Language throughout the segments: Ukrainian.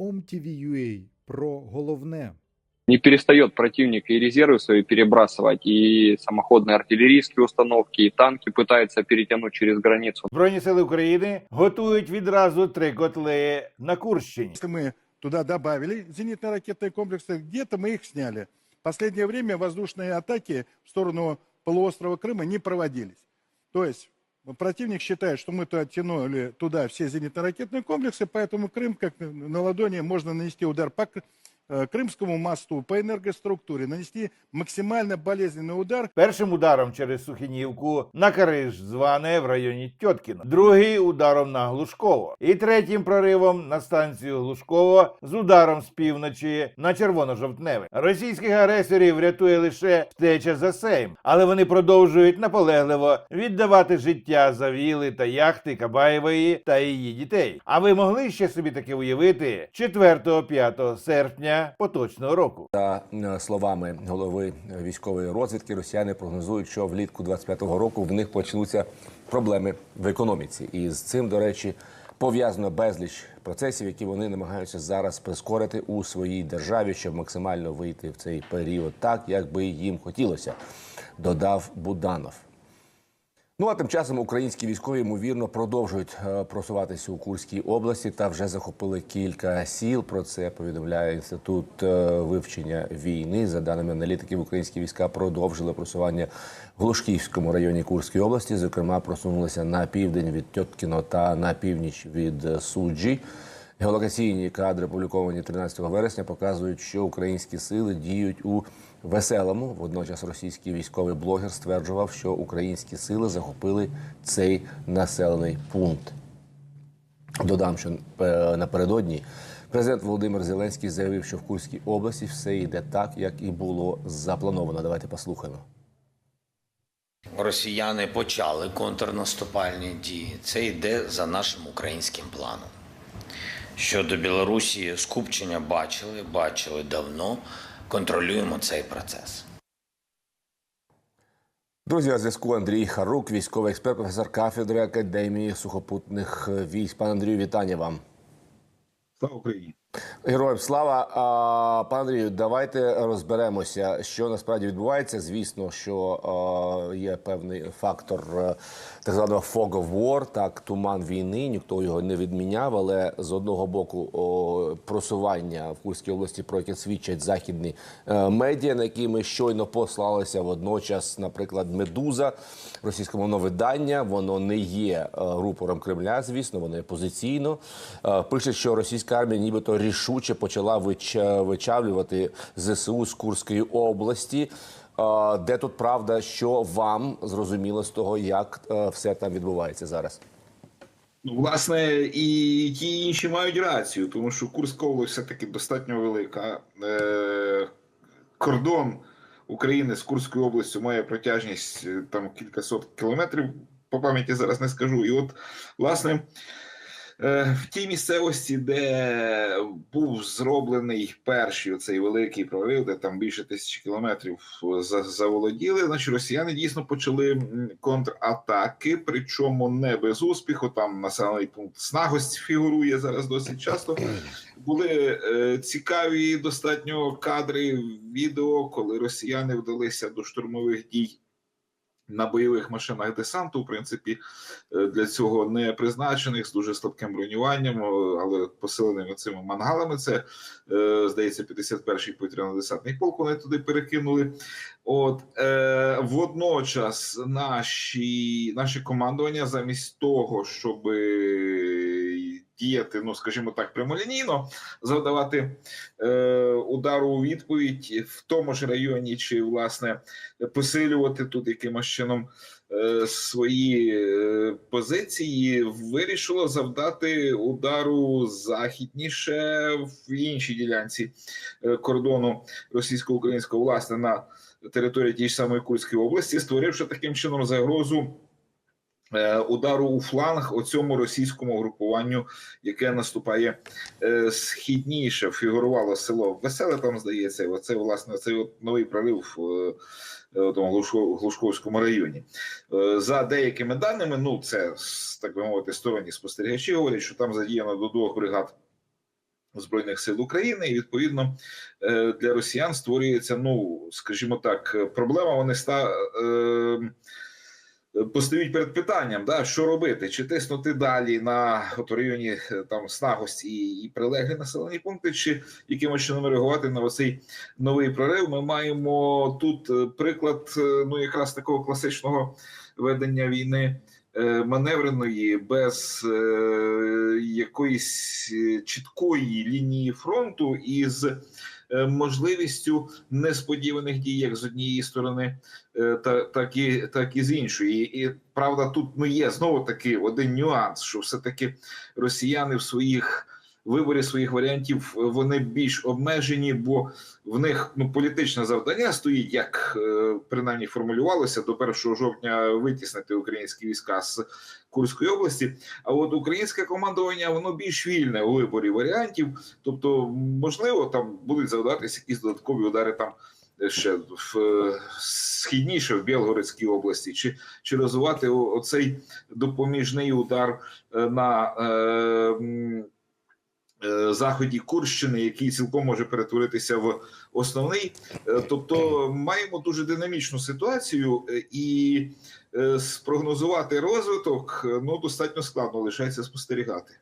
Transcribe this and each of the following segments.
OMTV.ua про головне. Не перестает противник и резервы свои перебрасывать, и самоходные артиллерийские установки, и танки пытаются перетянуть через границу. Збройні сили України готують відразу три котли на Курщині. Если мы туда добавили зенитно-ракетные комплексы, где-то мы их сняли. В последнее время воздушные атаки в сторону полуострова Крыма не проводились. То есть противник считает, что мы туда оттянули туда все зенитно-ракетные комплексы, поэтому Крым как на ладони можно нанести удар по К- э, Крымскому мосту, по энергоструктуре, нанести максимально болезненный удар Першим ударом через Сухинівку на Кариж зване в районі Тьоткіно, другий ударом на Глушково, і третім проривом на станцію Глушково з ударом з півночі на червоно-жовтневе. Російських агресорів рятує лише втеча за Сейм, але вони продовжують наполегливо віддавати життя за віли та яхти Кабаєвої та її дітей. А ви могли ще собі таке уявити 4-5 серпня Поточного року? За е, словами голови військової розвідки, росіяни прогнозують, що влітку 25-го року в них почнуться проблеми в економіці. І з цим, до речі, пов'язано безліч процесів, які вони намагаються зараз прискорити у своїй державі, щоб максимально вийти в цей період так, як би їм хотілося, додав Буданов. Ну а тим часом українські військові ймовірно продовжують е, просуватися у Курській області та вже захопили кілька сіл. Про це повідомляє інститут е, вивчення війни. За даними аналітиків, українські війська продовжили просування в Глушківському районі Курської області. Зокрема, просунулися на південь від Тьоткіно та на північ від е, Суджі. Геолокаційні кадри, опубліковані 13 вересня, показують, що українські сили діють у веселому. Водночас російський військовий блогер стверджував, що українські сили захопили цей населений пункт. Додам, що е, напередодні президент Володимир Зеленський заявив, що в Курській області все йде так, як і було заплановано. Давайте послухаємо. Росіяни почали контрнаступальні дії. Це йде за нашим українським планом. Щодо Білорусі, скупчення бачили, бачили давно. Контролюємо цей процес. Друзі, на зв'язку Андрій Харук, військовий експерт, професор кафедри Академії сухопутних військ. Пане Андрію, вітання вам. Слава Україні! Героям слава. А, пане Андрію, давайте розберемося, що насправді відбувається. Звісно, що а, є певний фактор е, так званого fog of war, так туман війни. Ніхто його не відміняв. Але з одного боку о, просування в Курській області, про яке свідчать західні е, медіа, на які ми щойно послалися. Водночас, наприклад, Медуза, російськомовне видання, воно не є е, рупором Кремля. Звісно, воно є позиційно. Е, Пише, що російська армія нібито рішуче почала вич- вичавлювати ЗСУ з Курської області. Де тут правда, що вам зрозуміло з того, як е, все там відбувається зараз? Ну, власне, і ті і інші мають рацію, тому що Курська область все-таки достатньо велика. Е, кордон України з Курською областю має протяжність е, там кількасот кілометрів. По пам'яті зараз не скажу. І от, власне, в тій місцевості, де був зроблений перший оцей великий прорив, де там більше тисячі кілометрів за- заволоділи, значить росіяни дійсно почали контратаки, причому не без успіху. Там населений пункт Снагость фігурує зараз досить часто. Були е, цікаві достатньо кадри відео, коли росіяни вдалися до штурмових дій. На бойових машинах десанту, в принципі, е, для цього не призначених з дуже слабким бронюванням, але посиленими цими мангалами. Це е, здається, 51-й повітряно-десантний полк. Вони туди перекинули. От е, водночас, наші наше командування, замість того, щоб діяти, ну скажімо так, прямолінійно, завдавати е, удару у відповідь в тому ж районі, чи власне посилювати тут якимось чином е, свої е, позиції, вирішило завдати удару західніше в іншій ділянці е, кордону російсько-українського власне на території тієї ж самої Курської області, створивши таким чином загрозу. Е, Удару у фланг оцьому російському групуванню, яке наступає е, східніше, фігурувало село Веселе, там здається, і оце власне цей от новий прорив е, е, тому Глушковському районі. За деякими даними, ну це так би мовити, сторонні спостерігачі говорять, що там задіяно до двох бригад Збройних сил України, і відповідно для росіян створюється, ну скажімо так, проблема. Вони ста постають перед питанням, да, що робити, чи тиснути далі на от, районі е, там Снагості і, і прилеглі населені пункти, чи якимось чином реагувати на оцей новий прорив. Ми маємо тут е, приклад, е, ну якраз такого класичного ведення війни маневреної без е, якоїсь чіткої лінії фронту із можливістю несподіваних дій як з однієї сторони, е, та так і так і з іншої. І правда, тут ну є знову таки один нюанс, що все таки росіяни в своїх виборі своїх варіантів е, вони більш обмежені, бо в них ну політичне завдання стоїть, як е, принаймні формулювалося до 1 жовтня витіснити українські війська з Курської області. А от українське командування воно більш вільне у виборі варіантів. Тобто, можливо, там будуть завдатися якісь додаткові удари там. е, Ще в східніше в Білгородській області, чи, чи розвивати оцей допоміжний удар на заході Курщини, який цілком може перетворитися в основний. Е, Тобто маємо дуже динамічну ситуацію, е, і е, спрогнозувати розвиток е, ну достатньо складно лишається спостерігати.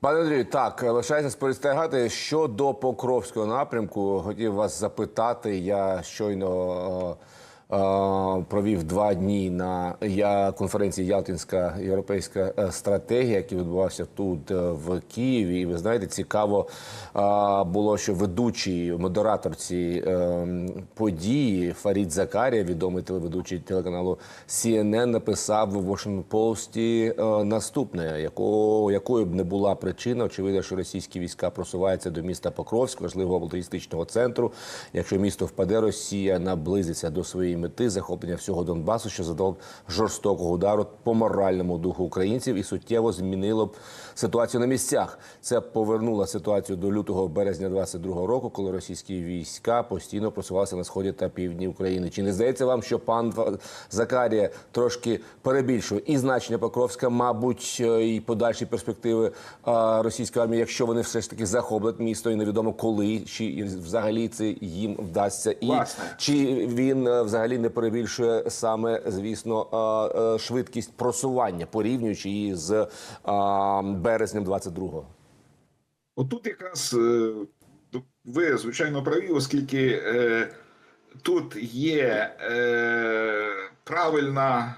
Пане Андрію, так лишається спостерігати щодо Покровського напрямку. Хотів вас запитати. Я щойно е, е, провів два дні на конференції Ялтинська європейська е, стратегія, який відбувався тут е, в Києві. І ви знаєте, цікаво було, що ведучий модератор цієї е, події Фарід Закарія, відомий телеведучий телеканалу CNN, написав в Washington Post наступне, якого, якою б не була причина, очевидно, що російські війська просуваються до міста Покровськ, важливого логістичного центру. Якщо місто впаде, Росія наблизиться до своєї мети захоплення всього Донбасу, що задав жорстокого удару по моральному духу українців і суттєво змінило б ситуацію на місцях. Це повернуло ситуацію до лютого березня 22 року, коли російські війська постійно просувалися на сході та півдні України. Чи не здається вам, що пан Закарія трошки перебільшує і значення Покровська, мабуть, е, і подальші перспективи російської армії, якщо вони все ж таки захоплять місто, і невідомо коли, чи взагалі це їм вдасться, і Власне. чи він е, взагалі не перебільшує саме, звісно, е, е, швидкість просування, порівнюючи її з а, березнем 22-го? Отут якраз е, ви звичайно праві, оскільки е, тут є е, правильна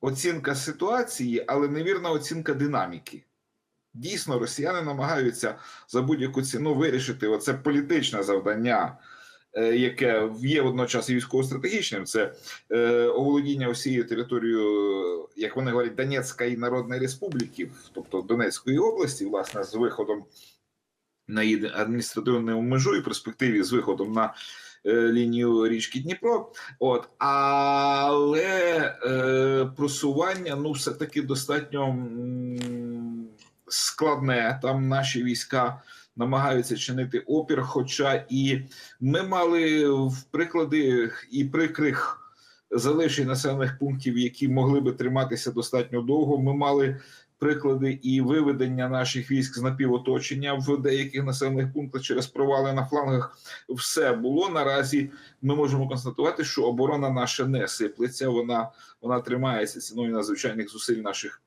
оцінка ситуації, але невірна оцінка динаміки. Дійсно, росіяни намагаються за будь-яку ціну вирішити оце політичне завдання, е, яке є водночас і військово-стратегічним. Це е, оволодіння усією територією, як вони говорять, Донецької Народної Республіки, тобто Донецької області, власне, з виходом на її адміністративну межу і перспективі з виходом на е, лінію річки Дніпро. От але е, просування ну все таки достатньо складне. Там наші війська намагаються чинити опір. Хоча і ми мали в приклади і прикрих залишень населених пунктів, які могли би триматися достатньо довго. Ми мали приклади і виведення наших військ з напівоточення в деяких населених пунктах через провали на флангах. Все було наразі. Ми можемо констатувати, що оборона наша не сиплеться. Вона вона тримається ціною надзвичайних зусиль наших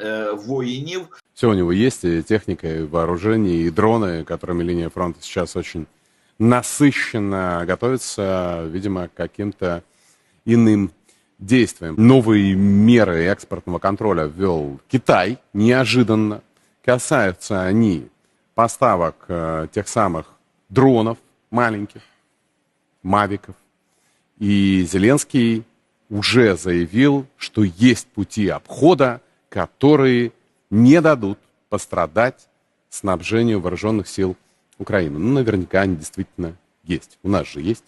е, воїнів. Все у него есть, и техника, и вооружение, и дроны, которыми линия фронта сейчас очень насыщенно готовится, видимо, к каким-то иным действиям. Новые меры экспортного контроля ввел Китай неожиданно. Касаются они поставок э, тех самых дронов маленьких, мавиков. И Зеленский уже заявил, что есть пути обхода, которые не дадут пострадать снабжению вооруженных сил Украины. Ну, наверняка они действительно есть. У нас же есть.